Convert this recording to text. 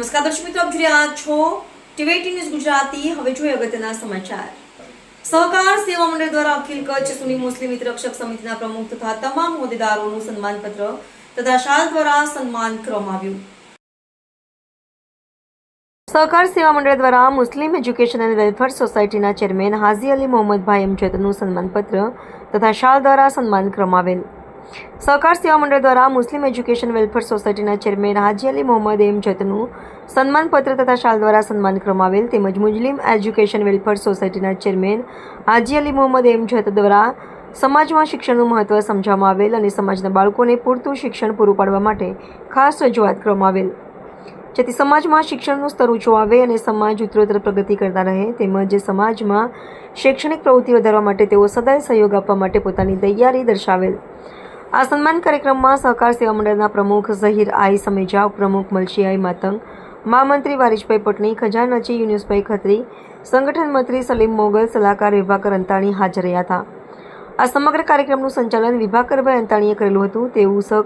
નમસ્કાર દર્શક મિત્રો, આપ જોઈ રહ્યા છો ટીવીટી ન્યૂઝ ગુજરાતી. હવે જોઈએ અગત્યના સમાચાર. સહકાર સેવા મંડળ દ્વારા અખિલ કચ્છ સુની મુસ્લિમ હિત સમિતિના પ્રમુખ તથા તમામ હોદ્દેદારોનું સન્માનપત્ર તથા શાલ દ્વારા સન્માન કરવામાં આવ્યું. સહકાર સેવા મંડળ દ્વારા મુસ્લિમ એજ્યુકેશન એન્ડ વેલફેર સોસાયટીના ચેરમેન હાજી અલી મોહમ્મદભાઈ અમજદનું સન્માનપત્ર તથા શાલ દ્વારા સન્માન કરવામાં આવેલ. સહકાર સેવા મંડળ દ્વારા મુસ્લિમ એજ્યુકેશન વેલફેર સોસાયટીના ચેરમેન હાજી અલી મોહમ્મદ એમ જતનું સન્માનપત્ર તથા શાલ દ્વારા સન્માન કરવામાં આવેલ તેમજ મુસ્લિમ એજ્યુકેશન વેલફેર સોસાયટીના ચેરમેન હાજી અલી મોહમ્મદ એમ જત દ્વારા સમાજમાં શિક્ષણનું મહત્વ સમજાવવામાં આવેલ અને સમાજના બાળકોને પૂરતું શિક્ષણ પૂરું પાડવા માટે ખાસ રજૂઆત કરવામાં આવેલ. જેથી સમાજમાં શિક્ષણનું સ્તર ઊંચું આવે અને સમાજ ઉત્તરોત્તર પ્રગતિ કરતા રહે તેમજ સમાજમાં શૈક્ષણિક પ્રવૃત્તિ વધારવા માટે તેઓ સદાય સહયોગ આપવા માટે પોતાની તૈયારી દર્શાવેલ. આ સન્માન કાર્યક્રમમાં સહકાર સેવા મંડળના પ્રમુખ ઝહીર આઈ સમેજાવ પ્રમુખ મલશીઆઈ માતંગ, મહામંત્રી વારીશભાઈ પટણી ખજાનચી યુનુસભાઈ ખત્રી, સંગઠન મંત્રી સલીમ મોગલ, સલાહકાર વિભાકર અંતાણી હાજર રહ્યા હતા. આ સમગ્ર કાર્યક્રમનું સંચાલન વિભાકરભાઈ અંતાણીએ કરેલું હતું, તેવું